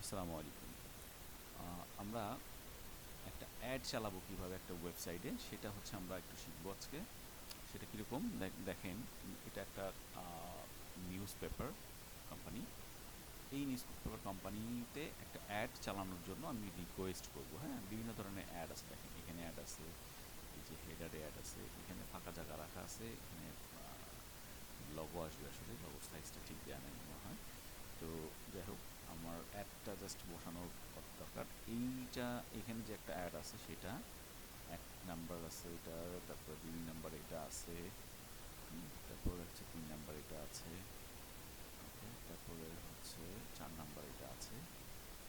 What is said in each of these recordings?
আসসালামু আলাইকুম। আমরা একটা অ্যাড চালাবো কীভাবে একটা ওয়েবসাইটে, সেটা হচ্ছে আমরা একটু শিখব আজকে। সেটা কীরকম? দেখ- দেখেন, এটা একটা নিউজ পেপার কোম্পানি এই নিউজ পেপার কোম্পানিতে একটা অ্যাড চালানোর জন্য আমি রিকোয়েস্ট করব হ্যাঁ? বিভিন্ন ধরনের অ্যাড আছে, দেখেন, এখানে অ্যাড আছে, এই যে হেডারে অ্যাড আছে, এখানে ফাঁকা জায়গা রাখা আছে, এখানে লগো আসবে আসলে লগো সাইজটা ঠিক দেওয়া নেই মনে হয়। তো যাই হোক আমার অ্যাডটা জাস্ট বসানোর দরকার। এইটা, এখানে যে একটা অ্যাড আছে সেটা, এক নাম্বার আছে এটা, তারপরে দুই নাম্বার এটা আছে হুম, তারপরে হচ্ছে তিন নাম্বার এটা আছে okay, তারপরে হচ্ছে চার নাম্বার এটা আছে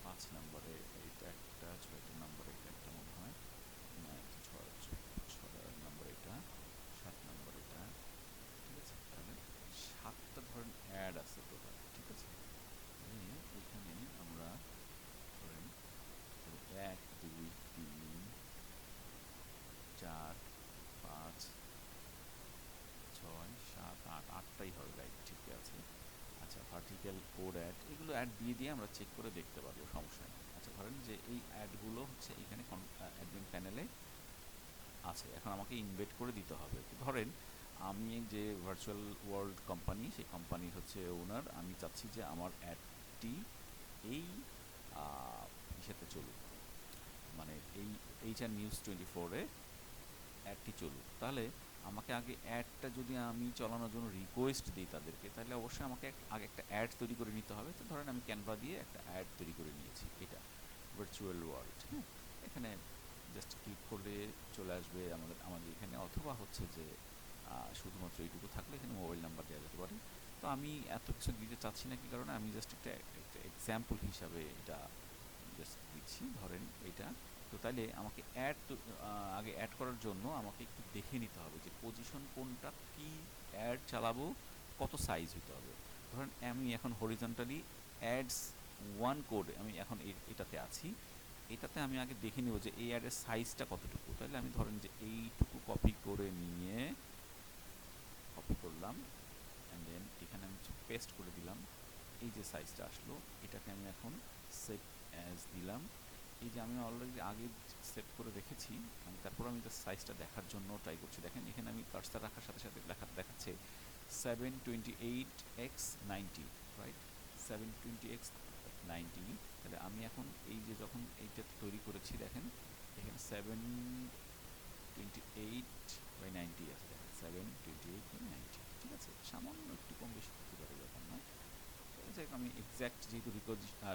পাঁচ নাম্বারে এটা একটা ছয়টা নাম্বার এটা একটা মনে হয় না এটা ছয় ছয় নাম্বার এটা সাত নাম্বার এটা ঠিক আছে তাহলে সাতটা ধরেন অ্যাড আছে টোটাল ঠিক আছে তাহলে এখানে আমরা ধরেন এক দুই তিন চার পাঁচ ছয় সাত আট আটটাই হবে রাইট ঠিক আছে আচ্ছা ভার্টিক্যাল কোড অ্যাড দিয়ে দিয়ে আমরা চেক করে দেখতে পারব সমস্যা নেই। আচ্ছা ধরেন যে এই অ্যাডগুলো হচ্ছে এখানে অ্যাডমিন প্যানেলে আছে, এখন আমাকে ইনভাইট করে দিতে হবে। ধরেন আমি যে ভার্চুয়াল ওয়ার্ল্ড কোম্পানি সেই কোম্পানির হচ্ছে ওনার আমি চাচ্ছি যে আমার অ্যাডটি এই ইসেতে চলুক। মানে এই, এইচ আর নিউজ টোয়েন্টি ফোরে অ্যাডটি চলুক। তাহলে আমাকে আগে অ্যাডটা যদি আমি চালানোর জন্য রিকোয়েস্ট দিই তাদেরকে, তাহলে অবশ্যই আমাকে আগে একটা অ্যাড তৈরি করে নিতে হবে। তো ধরেন আমি ক্যানভা দিয়ে একটা অ্যাড তৈরি করে নিয়েছি, এটা ভার্চুয়াল ওয়ার্ল্ড হ্যাঁ? এখানে জাস্ট ক্লিক করলে চলে আসবে আমাদের আমাদের এখানে। অথবা হচ্ছে যে শুধুমাত্র এইটুকু থাকলে এখানে মোবাইল নাম্বার দেওয়া যেতে পারে। তো আমি এত কিছু দিতে চাচ্ছি না কি কারণে আমি জাস্ট একটা এক্সাম্পল হিসাবে এটা জাস্ট দিচ্ছি। ধরেন এটা তো তাহলে আমাকে অ্যাড আগে অ্যাড করার জন্য আমাকে একটু দেখে নিতে হবে যে পজিশন কোনটা, কি অ্যাড চালাবো, কত সাইজ হতে হবে। ধরেন আমি এখন হরিজন্টালি অ্যাডস ওয়ান কোড আমি এখন এটাতে আছি। এটাতে আমি আগে দেখে নেব যে এই অ্যাডের সাইজটা কতটুকু। তাহলে আমি ধরেন যে এইটুকু কপি করে নিয়ে কপি করলাম অ্যান্ড দেন এখানে আমি পেস্ট করে দিলাম। এই যে সাইজটা আসলো, এটাকে আমি এখন সেভ অ্যাজ দিলাম। এই যে আমি অলরেডি আগে সেভ করে রেখেছি আমি তারপর আমি জাস্ট সাইজটা দেখার জন্য ট্রাই করছি। দেখেন, এখানে আমি কার্সার রাখার সাথে সাথে দেখা, দেখাচ্ছে seven twenty eight x ninety right seven twenty x ninety তাহলে আমি এখন এই যে যখন এইটা তৈরি করেছি, দেখেন, এখানে seven twenty eight by ninety আছে। দেখেন seven twenty eight by ninety ঠিক আছে? সামান্য একটু কম বেশি করতে পারে, ব্যাপার না আমি এক্স্যাক্ট যেহেতু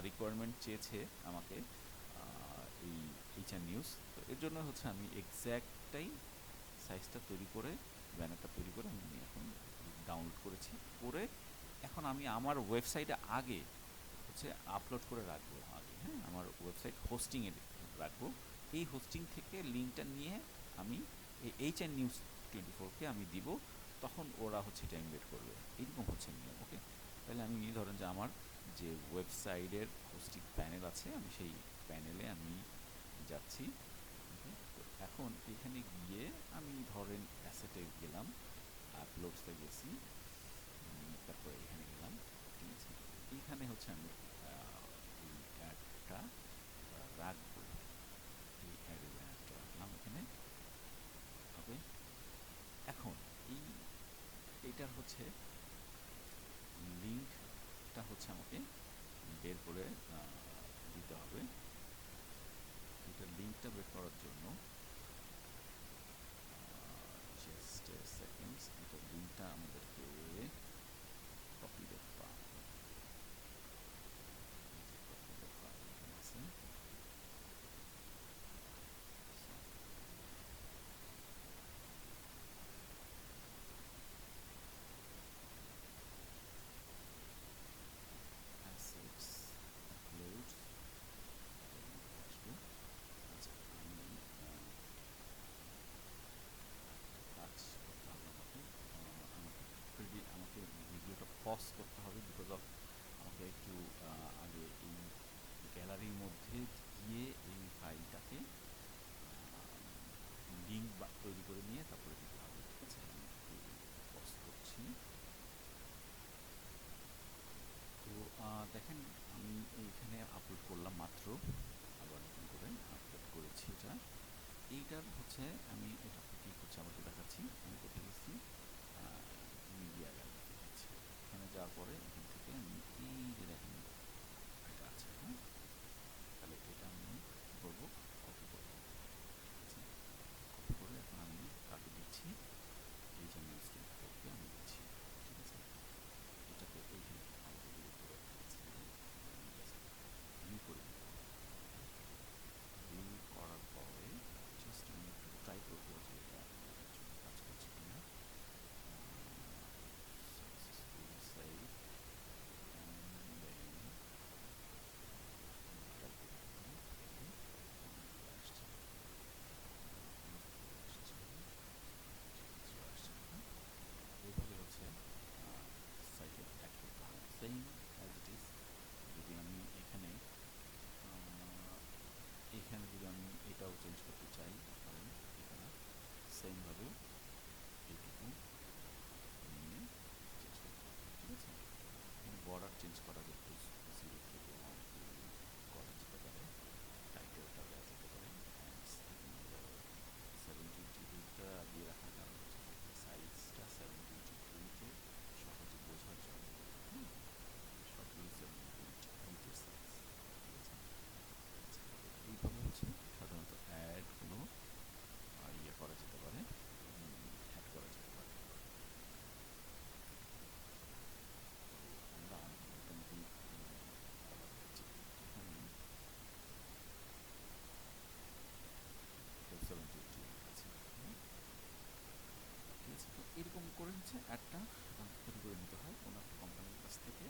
রিকোয়ারমেন্ট চেয়েছে আমাকে এইচআর নিউজ তো এর জন্য হচ্ছে আমি এক্স্যাক্টটাই সাইজটা তৈরি করে ব্যানারটা তৈরি করে আমি এখন ডাউনলোড করেছি। করে এখন আমি আমার ওয়েবসাইটে আগে হচ্ছে আপলোড করে রাখব আগে হ্যাঁ? আমার ওয়েবসাইট হোস্টিংয়ে রাখব। এই হোস্টিং থেকে লিঙ্কটা নিয়ে আমি এই এইচ এন নিউজ টোয়েন্টি ফোরকে আমি দিব, তখন ওরা হচ্ছে এটা ইনভেট করবে। এইরকম হচ্ছে নিয়ম ওকে তাহলে আমি নিয়ে ধরেন যে আমার যে ওয়েবসাইটের হোস্টিং প্যানেল আছে, আমি সেই প্যানেলে আমি যাচ্ছি। তো এখন এখানে গিয়ে আমি ধরেন অ্যাসেটে গেলাম আপলোডসে গেছি। তারপরে এখানে গেলাম। ঠিক আছে এইখানে হচ্ছে আমি অ্যাডটা রাখব। এই অ্যাডের অ্যাডটা রাখলাম এখানে। ওকে, এখন এই এইটার হচ্ছে লিঙ্কটা হচ্ছে আমাকে বের করে দিতে হবে। এটার লিঙ্কটা বের করার জন্য। জাস্ট সেকেন্ডস এটা লিঙ্কটা আমাদেরকে পজ করতে হবে বিকজ অফ আমাকে একটু আগে এই গ্যালারির মধ্যে গিয়ে এই ফাইলটাকে লিঙ্ক বা তৈরি করে নিয়ে তারপরে দিতে হবে, ঠিক আছে? আমি একটু পজ করছি। তো দেখেন আমি এইখানে আপলোড করলাম মাত্র, আবার নতুন করে আপলোড করেছি এটা। এইটার হচ্ছে আমি এটা কি করছি আমাকে পরে এখান থেকে আমি এই যে para que করে হচ্ছে একটা তৈরি করে নিতে হয় কোনো একটা কোম্পানির কাছ থেকে।